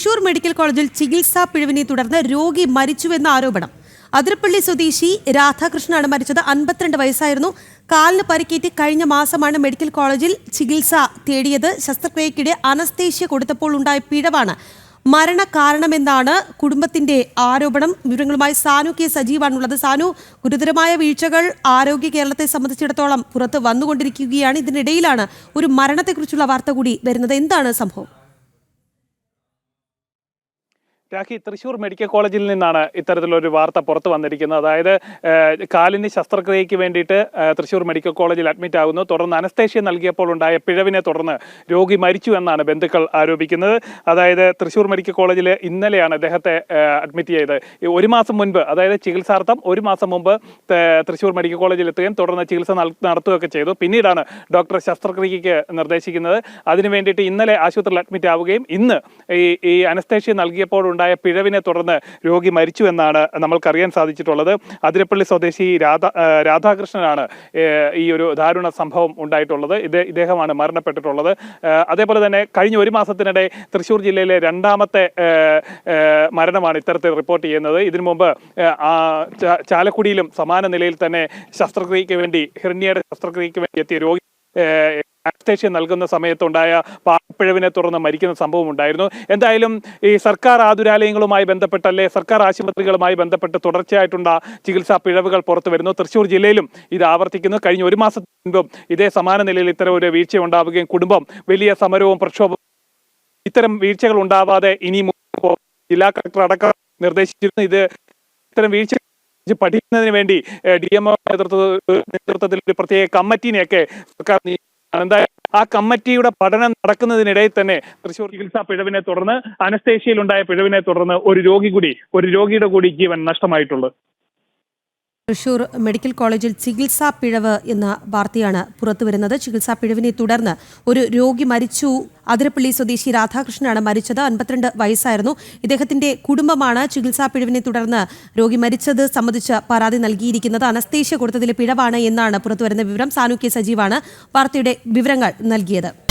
Thrissur medical കോളേജിൽ ചികിത്സാ പിഴവിനെ തുടർന്ന് രോഗി മരിച്ചുവെന്ന ആരോപണം. അതിരപ്പള്ളി സ്വദേശി രാധാകൃഷ്ണനാണ് മരിച്ചത്. അൻപത്തിരണ്ട് വയസ്സായിരുന്നു. കാലിന് പരിക്കേറ്റ് കഴിഞ്ഞ മാസമാണ് മെഡിക്കൽ കോളേജിൽ ചികിത്സ തേടിയത്. ശസ്ത്രക്രിയക്കിടെ അനസ്തേഷ്യ കൊടുത്തപ്പോൾ ഉണ്ടായ പിഴവാണ് മരണകാരണമെന്നാണ് കുടുംബത്തിന്റെ ആരോപണം. വിവരങ്ങളുമായി സാനു കെ സജീവാണുള്ളത്. സാനു ഗുരുതരമായ വീഴ്ചകൾ ആരോഗ്യ കേരളത്തെ സംബന്ധിച്ചിടത്തോളം പുറത്ത് വന്നുകൊണ്ടിരിക്കുകയാണ്. ഇതിനിടയിലാണ് ഒരു മരണത്തെക്കുറിച്ചുള്ള വാർത്ത കൂടി വരുന്നത്. എന്താണ് സംഭവം? രാഖി തൃശൂർ മെഡിക്കൽ കോളേജിൽ നിന്നാണ് ഇത്തരത്തിലൊരു വാർത്ത പുറത്തു വന്നിരിക്കുന്നത്. അതായത് കാലിന് ശസ്ത്രക്രിയയ്ക്ക് വേണ്ടിയിട്ട് തൃശൂർ മെഡിക്കൽ കോളേജിൽ അഡ്മിറ്റ് ആകുന്നു. തുടർന്ന് അനസ്തേഷ്യ നൽകിയപ്പോൾ ഉണ്ടായ പിഴവിനെ തുടർന്ന് രോഗി മരിച്ചു എന്നാണ് ബന്ധുക്കൾ ആരോപിക്കുന്നത്. അതായത് തൃശൂർ മെഡിക്കൽ കോളേജിൽ ഇന്നലെയാണ് അദ്ദേഹത്തെ അഡ്മിറ്റ് ചെയ്തത്. ഒരു മാസം മുൻപ് അതായത് ചികിത്സാർത്ഥം ഒരു മാസം മുമ്പ് തൃശൂർ മെഡിക്കൽ കോളേജിൽ എത്തുകയും തുടർന്ന് ചികിത്സ നടത്തുകയൊക്കെ ചെയ്തു. പിന്നീടാണ് ഡോക്ടർ ശസ്ത്രക്രിയയ്ക്ക് നിർദ്ദേശിക്കുന്നത്. അതിനു വേണ്ടിയിട്ട് ഇന്നലെ ആശുപത്രിയിൽ അഡ്മിറ്റ് ആവുകയും ഇന്ന് ഈ ഈ അനസ്തേഷ്യ നൽകിയപ്പോൾ ഉണ്ടായ പിഴവിനെ തുടർന്ന് രോഗി മരിച്ചു എന്നാണ് നമ്മൾക്കറിയാൻ സാധിച്ചിട്ടുള്ളത്. അതിരപ്പള്ളി സ്വദേശി രാധ രാധാകൃഷ്ണനാണ് ഈ ഒരു ദാരുണ സംഭവം ഉണ്ടായിട്ടുള്ളത്. ഇത് ഇദ്ദേഹമാണ് മരണപ്പെട്ടിട്ടുള്ളത്. അതേപോലെ തന്നെ കഴിഞ്ഞ ഒരു മാസത്തിനിടെ തൃശ്ശൂർ ജില്ലയിലെ രണ്ടാമത്തെ മരണമാണ് ഇത്തരത്തിൽ റിപ്പോർട്ട് ചെയ്യുന്നത്. ഇതിനു മുമ്പ് ചാലക്കുടിയിലും സമാന നിലയിൽ തന്നെ ശസ്ത്രക്രിയയ്ക്ക് വേണ്ടി ഹിർണിയയുടെ ശസ്ത്രക്രിയയ്ക്ക് വേണ്ടി എത്തിയ രോഗി അനസ്തേഷ്യ നൽകുന്ന സമയത്തുണ്ടായ പാപ്പിഴവിനെ തുടർന്ന് മരിക്കുന്ന സംഭവം ഉണ്ടായിരുന്നു എന്തായാലും ഈ സർക്കാർ ആതുരാലയങ്ങളുമായി ബന്ധപ്പെട്ടല്ലേ സർക്കാർ ആശുപത്രികളുമായി ബന്ധപ്പെട്ട് തുടർച്ചയായിട്ടുള്ള ചികിത്സാ പിഴവുകൾ പുറത്തു വരുന്നു. തൃശ്ശൂർ ജില്ലയിലും ഇത് ആവർത്തിക്കുന്നു. കഴിഞ്ഞ ഒരു മാസത്തിന് മുൻപും ഇതേ സമാന നിലയിൽ ഇത്തരം ഒരു വീഴ്ച ഉണ്ടാവുകയും കുടുംബം വലിയ സമരവും പ്രക്ഷോഭവും ഇത്തരം വീഴ്ചകൾ ഉണ്ടാവാതെ ഇനി ജില്ലാ കളക്ടർ അടക്കം നിർദ്ദേശിച്ചിരുന്നു ഇത് ഇത്തരം വീഴ്ച പഠിക്കുന്നതിന് വേണ്ടി ഡി എം നേതൃത്വത്തിൽ ഒരു പ്രത്യേക കമ്മിറ്റിനെയൊക്കെ സർക്കാർ നിയമിക്കുകയാണ്. ആ കമ്മിറ്റിയുടെ പഠനം നടക്കുന്നതിനിടയിൽ തന്നെ തൃശൂർ ചികിത്സാ പിഴവിനെ തുടർന്ന് അനസ്തേഷ്യയിൽ ഉണ്ടായ പിഴവിനെ തുടർന്ന് ഒരു രോഗി കൂടി ഒരു രോഗിയുടെ കൂടി ജീവൻ നഷ്ടമായിട്ടുള്ളത് തൃശൂർ മെഡിക്കൽ കോളേജിൽ ചികിത്സാ പിഴവ് എന്ന വാർത്തയാണ് പുറത്തുവരുന്നത്. ചികിത്സാ പിഴവിനെ തുടർന്ന് ഒരു രോഗി മരിച്ചു. അതിരപ്പള്ളി സ്വദേശി രാധാകൃഷ്ണനാണ് മരിച്ചത്. അൻപത്തിരണ്ട് വയസ്സായിരുന്നു. ഇദ്ദേഹത്തിന്റെ കുടുംബമാണ് ചികിത്സാ പിഴവിനെ തുടർന്ന് രോഗി മരിച്ചത് സംബന്ധിച്ച് പരാതി നൽകിയിരിക്കുന്നത്. അനസ്തേഷ്യ കൊടുത്തതിലെ പിഴവാണ് എന്നാണ് പുറത്തുവരുന്ന വിവരം. സാനു കെ സജീവാണ് വാർത്തയുടെ വിവരങ്ങൾ നൽകിയത്.